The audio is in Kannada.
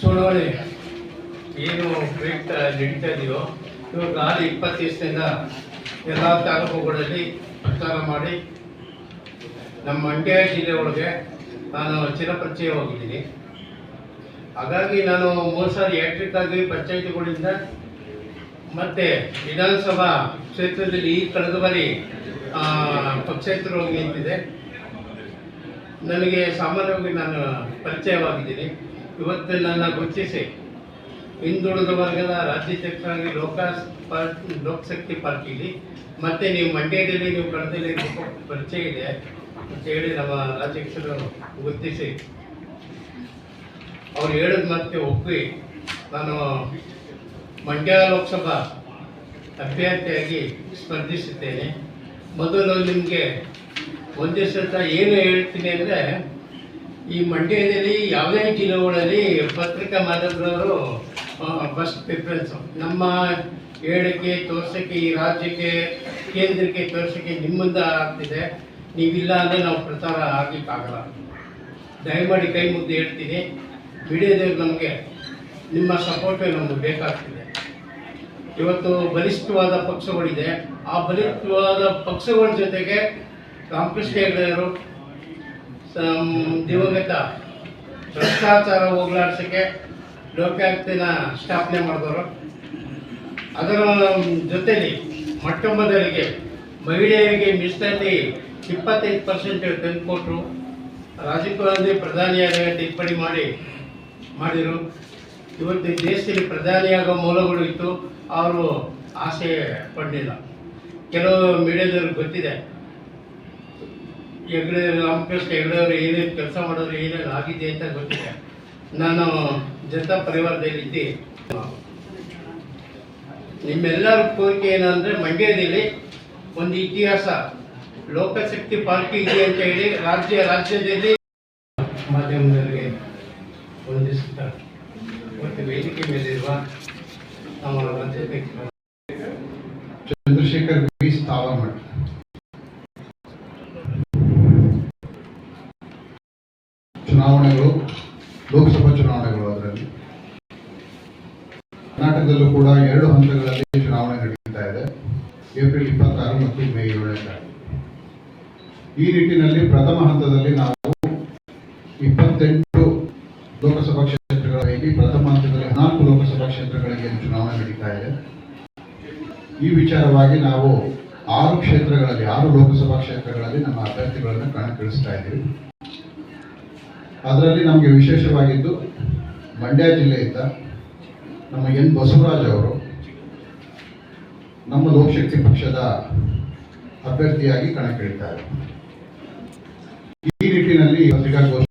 ಚುನಾವಣೆ ಏನು ಪ್ರಯುಕ್ತ ನಡೀತಾ ಇದೆಯೋ? ಇವಾಗ ನಾಳೆ ಇಪ್ಪತ್ತು ದಿವಸದಿಂದ ಎಲ್ಲ ತಾಲೂಕುಗಳಲ್ಲಿ ಪ್ರಚಾರ ಮಾಡಿ ನಮ್ಮ ಮಂಡ್ಯ ಜಿಲ್ಲೆ ಒಳಗೆ ನಾನು ಚಿರಪರಿಚಯವಾಗಿದ್ದೀನಿ. ಹಾಗಾಗಿ ನಾನು ಮೂರು ಸಾರಿ ಆಗಿ ಪಂಚಾಯತಿಗಳಿಂದ. ಮತ್ತೆ ವಿಧಾನಸಭಾ ಕ್ಷೇತ್ರದಲ್ಲಿ ಈ ಕಳೆದ ಬಾರಿ ಪಕ್ಷೇತರು ನಿಂತಿದೆ ನನಗೆ ಸಾಮಾನ್ಯವಾಗಿ ನಾನು ಪರಿಚಯವಾಗಿದ್ದೀನಿ. ಇವತ್ತು ನನ್ನ ಗುರುತಿಸಿ ಹಿಂದುಳಿದ ವರ್ಗದ ರಾಜ್ಯಾಧ್ಯಕ್ಷರಾಗಿ ಲೋಕ ಲೋಕಶಕ್ತಿ ಪಾರ್ಟಿಲಿ ಮತ್ತೆ ನೀವು ಮಂಡ್ಯದಲ್ಲಿ ನೀವು ಕಳೆದಲ್ಲಿ ಪರಿಚಯ ಇದೆ ಅಂತ ಹೇಳಿ ನಮ್ಮ ರಾಜ್ಯಾಧ್ಯಕ್ಷರು ಗುರುತಿಸಿ. ಅವ್ರು ಹೇಳಿದ ಮತ್ತೆ ಒಪ್ಪಿ. ನಾನು ಮಂಡ್ಯ ಲೋಕಸಭಾ ಅಭ್ಯರ್ಥಿಯಾಗಿ ಸ್ಪರ್ಧಿಸುತ್ತೇನೆ. ಮೊದಲು ನಿಮಗೆ ಒಂದೇ ಸತ ಏನು ಹೇಳ್ತೀನಿ ಅಂದರೆ ಈ ಮಂಡ್ಯದಲ್ಲಿ ಯಾವುದೇ ಜಿಲ್ಲೆಗಳಲ್ಲಿ ಪತ್ರಿಕಾ ಮಾಧ್ಯಮದವರು ಫಸ್ಟ್ ಪ್ರಿಫರೆನ್ಸು ನಮ್ಮ ಹೇಳಕ್ಕೆ ತೋರ್ಸೋಕ್ಕೆ, ಈ ರಾಜ್ಯಕ್ಕೆ, ಕೇಂದ್ರಕ್ಕೆ ತೋರ್ಸೋಕ್ಕೆ ನಿಮ್ಮಿಂದ ಆಗ್ತಿದೆ. ನೀವಿಲ್ಲ ಅಂದರೆ ನಾವು ಪ್ರಚಾರ ಆಗಲಿಕ್ಕಾಗಲ್ಲ. ದಯಮಾಡಿ ಕೈ ಮುದ್ದು ಹೇಳ್ತೀನಿ. ಮೀಡಿಯಾದವ್ರು ನಮಗೆ, ನಿಮ್ಮ ಸಪೋರ್ಟ್ ನಮಗೆ ಬೇಕಾಗ್ತಿದೆ. ಇವತ್ತು ಬಲಿಷ್ಠವಾದ ಪಕ್ಷಗಳಿದೆ. ಆ ಬಲಿಷ್ಠವಾದ ಪಕ್ಷಗಳ ಜೊತೆಗೆ ರಾಮಕೃಷ್ಣ ಹೆಗಡೆಯವರು ದಿವಂಗತ ಭ್ರಷ್ಟಾಚಾರ ಹೋಗ್ಲಾಡ್ಸೋಕ್ಕೆ ಲೋಕಾಯುಕ್ತನ ಸ್ಥಾಪನೆ ಮಾಡಿದವರು. ಅದರ ಜೊತೆಯಲ್ಲಿ ಮೊಟ್ಟಮೊದಲಿಗೆ ಮಹಿಳೆಯರಿಗೆ ಮೀಸಲಲ್ಲಿ ಇಪ್ಪತ್ತೈದು ಪರ್ಸೆಂಟ್ ತಂದುಕೊಟ್ರು ರಾಜೀವ್ ಗಾಂಧಿ ಪ್ರಧಾನಿಯಾಗ ಟಿಪ್ಪಣಿ ಮಾಡಿ, ಮಾಡಿದರು. ಇವತ್ತು ದೇಶದಲ್ಲಿ ಪ್ರಧಾನಿಯಾಗೋ ಮೂಲಗಳು ಇತ್ತು, ಅವರು ಆಸೆ ಪಡಲಿಲ್ಲ. ಕೆಲವು ಮೀಡಿಯಾದವ್ರಿಗೆ ಗೊತ್ತಿದೆ. ಹೆಗ್ಡೆ ರಾಮಕೃಷ್ಣ ಹೆಗ್ಡೆಯವರು ಏನೇನು ಕೆಲಸ ಮಾಡೋರು ಏನೇನು ಆಗಿದೆ ಅಂತ ಗೊತ್ತಿದೆ ನಾನು ಜನತಾ ಪರಿವಾರದಲ್ಲಿದ್ದೆ ನಿಮ್ಮೆಲ್ಲರ ಕೋರಿಕೆ ಏನಂದರೆ ಮಂಡ್ಯದಲ್ಲಿ ಒಂದು ಇತಿಹಾಸ, ಲೋಕಶಕ್ತಿ ಪಾರ್ಟಿ ಇದೆ ಅಂತ ಹೇಳಿ ರಾಜ್ಯ, ರಾಜ್ಯದಲ್ಲಿ ಮಾಧ್ಯಮದವರಿಗೆ ವಂದಿಸುತ್ತ, ಮತ್ತು ವೇದಿಕೆ ಮೇಲಿರುವ ನಮ್ಮ ಚಂದ್ರಶೇಖರ್ ಬಿ ಸ್ಥಾವರಮಠ. ಚುನಾವಣೆಗಳು, ಲೋಕಸಭಾ ಚುನಾವಣೆಗಳು ಅದರಲ್ಲಿ. ಕರ್ನಾಟಕದಲ್ಲೂ ಕೂಡ ಎರಡು ಹಂತಗಳಲ್ಲಿ ಚುನಾವಣೆ ನಡೀತಾ ಇದೆ. ಏಪ್ರಿಲ್ ಇಪ್ಪತ್ತಾರು ಮತ್ತು ಮೇ ಏಳನೇ ಈ ನಿಟ್ಟಿನಲ್ಲಿ ಪ್ರಥಮ ಹಂತದಲ್ಲಿ ನಾವು ಇಪ್ಪತ್ತೆಂಟು ಲೋಕಸಭಾ ಕ್ಷೇತ್ರಗಳ ಪೈಕಿ ಪ್ರಥಮ ಹಂತದಲ್ಲಿ ಹದಿನಾಲ್ಕು ಲೋಕಸಭಾ ಕ್ಷೇತ್ರಗಳಿಗೆ ಚುನಾವಣೆ ನಡೀತಾ ಇದೆ. ಈ ವಿಚಾರವಾಗಿ ನಾವು ಆರು ಕ್ಷೇತ್ರಗಳಲ್ಲಿ, ಆರು ಲೋಕಸಭಾ ಕ್ಷೇತ್ರಗಳಲ್ಲಿ ನಮ್ಮ ಅಭ್ಯರ್ಥಿಗಳನ್ನು ಕಣಕ್ಕಿಳಿಸ್ತಾ ಇದ್ದೀವಿ. ಅದರಲ್ಲಿ ನಮಗೆ ವಿಶೇಷವಾಗಿದ್ದು ಮಂಡ್ಯ ಜಿಲ್ಲೆಯಿಂದ ನಮ್ಮ ಎನ್ ಬಸವರಾಜ್ ಅವರು ನಮ್ಮ ಲೋಕಶಕ್ತಿ ಪಕ್ಷದ ಅಭ್ಯರ್ಥಿಯಾಗಿ ಕಣಕ್ಕಿಳಿದ್ದಾರೆ ಈ ನಿಟ್ಟಿನಲ್ಲಿ ಪತ್ರಿಕಾಗೋಷ್ಠಿ